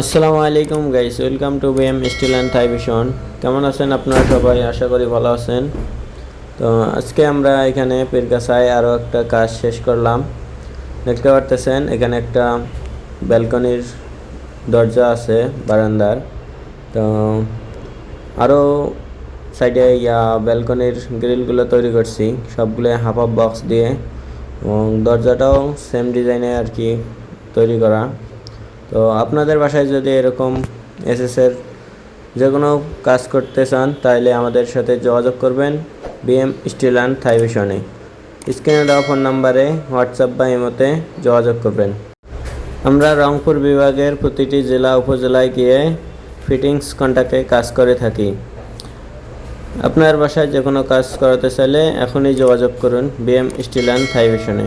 আসসালামু আলাইকুম guys welcome to BM steel and Thaivision কেমন আছেন আপনারা সবাই? আশা করি ভালো আছেন। তো আজকে আমরা এখানে পীরগাছায় আরও একটা কাজ শেষ করলাম। দেখতে পারতেছেন, এখানে একটা ব্যালকনির দরজা আছে, বারান্দার। তো আরও সাইডে ইয়া ব্যালকনির গ্রিলগুলো তৈরি করছি, সবগুলো হাফ হাফ বক্স দিয়ে। এবং দরজাটাও সেম ডিজাইনে আর কি তৈরি করা। তো আপনাদের বাসায় যদি এরকম এসএসের যে কোনো কাজ করতে চান তাহলে আমাদের সাথে যোগাযোগ করবেন বিএম স্টিল অ্যান্ড থাইভিশনে স্ক্রিনে দেওয়া ফোন নাম্বারে হোয়াটসঅ্যাপ বা ইমোতে যোগাযোগ করবেন। আমরা রংপুর বিভাগের প্রতিটি জেলা, উপজেলায় গিয়ে ফিটিংস কন্ট্যাক্টে কাজ করে থাকি। আপনার বাসায় যে কোনো কাজ করাতে চাইলে এখনই যোগাযোগ করুন বিএম স্টিল অ্যান্ড থাইভিশনে